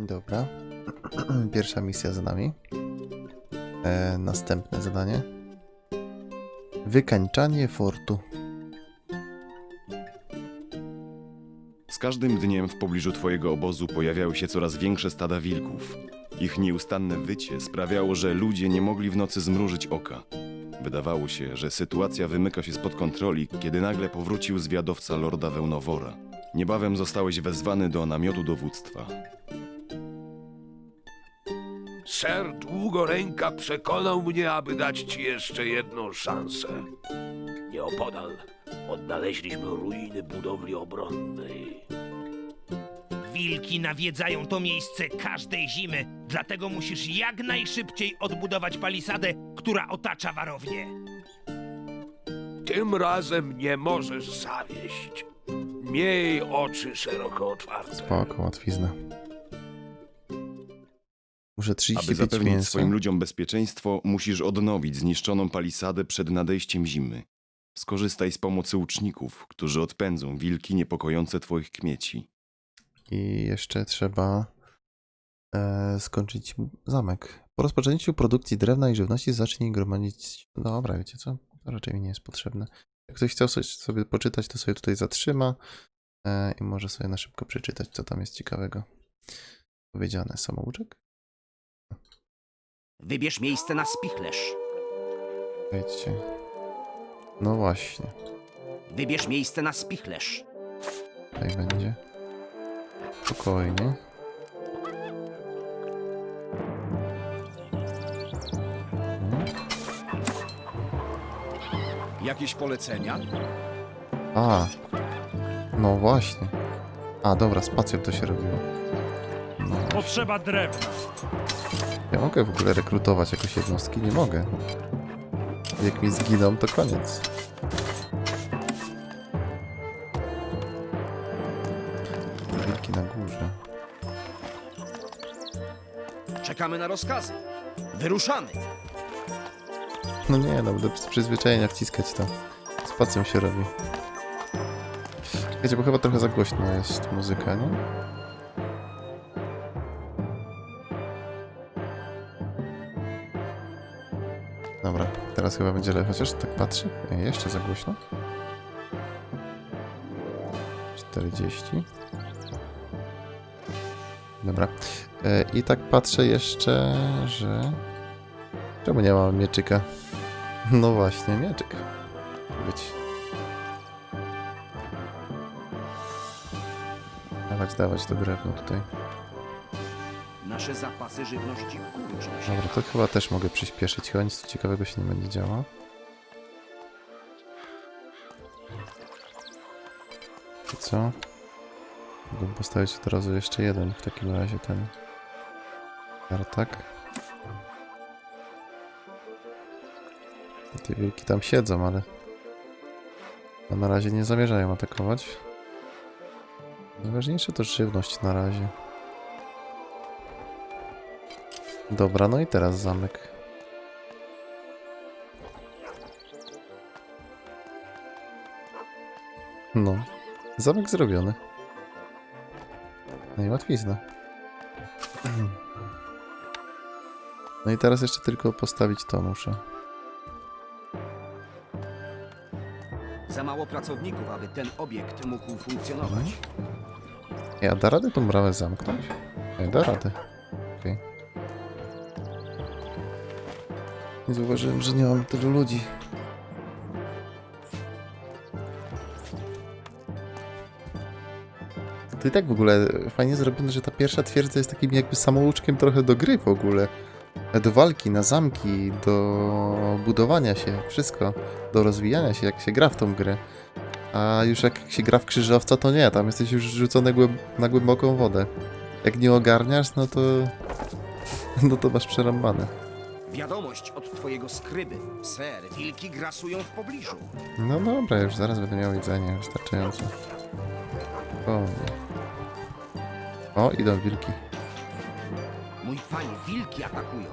Dobra. Pierwsza misja za nami. E, następne zadanie. Wykańczanie fortu. Z każdym dniem w pobliżu twojego obozu pojawiały się coraz większe stada wilków. Ich nieustanne wycie sprawiało, że ludzie nie mogli w nocy zmrużyć oka. Wydawało się, że sytuacja wymyka się spod kontroli, kiedy nagle powrócił zwiadowca lorda Wełnowora. Niebawem zostałeś wezwany do namiotu dowództwa. Ser Długoręka przekonał mnie, aby dać ci jeszcze jedną szansę. Nieopodal odnaleźliśmy ruiny budowli obronnej. Wilki nawiedzają to miejsce każdej zimy, dlatego musisz jak najszybciej odbudować palisadę, która otacza warownię. Tym razem nie możesz zawieść. Miej oczy szeroko otwarte. Spoko, łatwizna. Muszę Aby 35 zapewnić mięsa. swoim ludziom bezpieczeństwo, musisz odnowić zniszczoną palisadę przed nadejściem zimy. Skorzystaj z pomocy łuczników, którzy odpędzą wilki niepokojące twoich kmieci. I jeszcze trzeba e, skończyć zamek. Po rozpoczęciu produkcji drewna i żywności zacznij gromadzić. Dobra, wiecie co? To raczej mi nie jest potrzebne. Jak ktoś chciał coś sobie poczytać, to sobie tutaj zatrzyma e, i może sobie na szybko przeczytać, co tam jest ciekawego. Powiedziane. Samouczek? Wybierz miejsce na spichlerz. Wiecie. No właśnie. Wybierz miejsce na spichlerz. Tutaj będzie. Spokojnie. Jakieś polecenia? A. No właśnie. A, dobra, spacją to się robiło. No. Potrzeba drewna. Ja mogę w ogóle rekrutować jakoś jednostki? Nie mogę. Jak mi zginą, to koniec. Wilki na górze. Czekamy na rozkazy. Wyruszamy. No nie, no będę z przyzwyczajenia wciskać to. Spacją się robi. Czekajcie, bo chyba trochę za głośno jest muzyka, nie? Dobra, teraz chyba będzie lepiej, chociaż tak patrzę. Nie, jeszcze za głośno. 40. Dobra. E, I tak patrzę jeszcze, że... Czemu nie mam mieczyka? No właśnie, mieczyk. Być. Dawać, dawać to drewno tutaj. Nasze zapasy żywności kurczą się. Dobra, to chyba też mogę przyspieszyć, chyba nic ciekawego się nie będzie działo. I co? Mogę postawić od razu jeszcze jeden, w takim razie ten tartak. Te wilki tam siedzą, ale a na razie nie zamierzają atakować. Najważniejsze to żywność na razie. Dobra, no i teraz zamek. No, zamek zrobiony. No i łatwizna. No i teraz jeszcze tylko postawić to muszę. Za mało pracowników, aby ten obiekt mógł funkcjonować. Ja da radę tą bramę zamknąć? Nie, da radę. Nie zauważyłem, że nie mam tylu ludzi. To i tak w ogóle fajnie zrobione, że ta pierwsza twierdza jest takim jakby samouczkiem trochę do gry w ogóle. Do walki, na zamki, do budowania się, wszystko. Do rozwijania się, jak się gra w tą grę. A już jak się gra w krzyżowca, to nie, tam jesteś już rzucony głęb na głęboką wodę. Jak nie ogarniasz, no to... No to masz przerąbane. Wiadomość od twojego skryby. Ser, wilki grasują w pobliżu. No dobra, już zaraz będę miał jedzenie wystarczająco. O, o idą wilki. Mój panie, wilki atakują.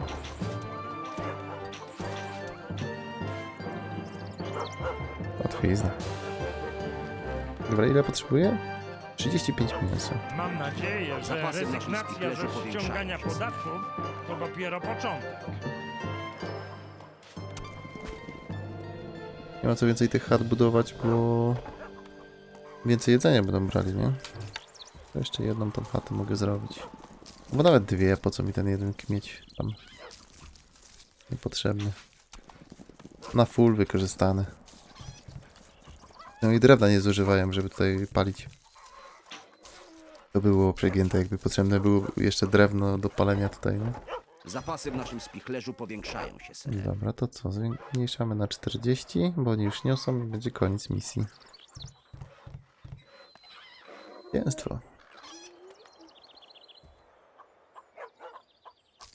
Łatwizna. Dobra, ile potrzebuję? 35 minusów. Mam nadzieję, że Zapasy rezygnacja ze powiększają ściągania podatków to dopiero początek. Nie ma co więcej tych chat budować, bo więcej jedzenia będą brali, nie? To jeszcze jedną tą chatę mogę zrobić. Bo nawet dwie, po co mi ten jeden mieć tam? Niepotrzebny. Na full wykorzystany. No i drewna nie zużywają, żeby tutaj palić. To było przegięte, jakby potrzebne było jeszcze drewno do palenia tutaj, nie? Zapasy w naszym spichlerzu powiększają się, ser. Dobra, to co? Zmniejszamy na 40, bo oni już niosą i będzie koniec misji. Zwycięstwo.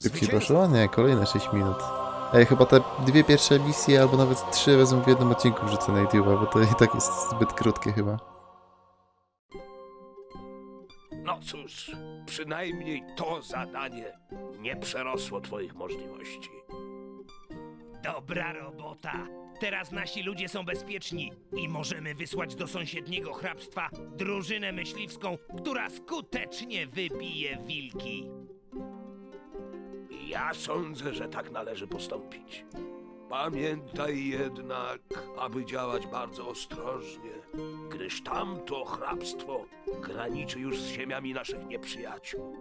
Szybciej poszło? Nie, kolejne 6 minut. Ej, chyba te dwie pierwsze misje, albo nawet trzy wezmę w jednym odcinku wrzucę na YouTube'a, bo to i tak jest zbyt krótkie chyba. No cóż, przynajmniej to zadanie nie przerosło twoich możliwości. Dobra robota. Teraz nasi ludzie są bezpieczni i możemy wysłać do sąsiedniego hrabstwa drużynę myśliwską, która skutecznie wybije wilki. Ja sądzę, że tak należy postąpić. Pamiętaj jednak, aby działać bardzo ostrożnie, gdyż tamto hrabstwo graniczy już z ziemiami naszych nieprzyjaciół.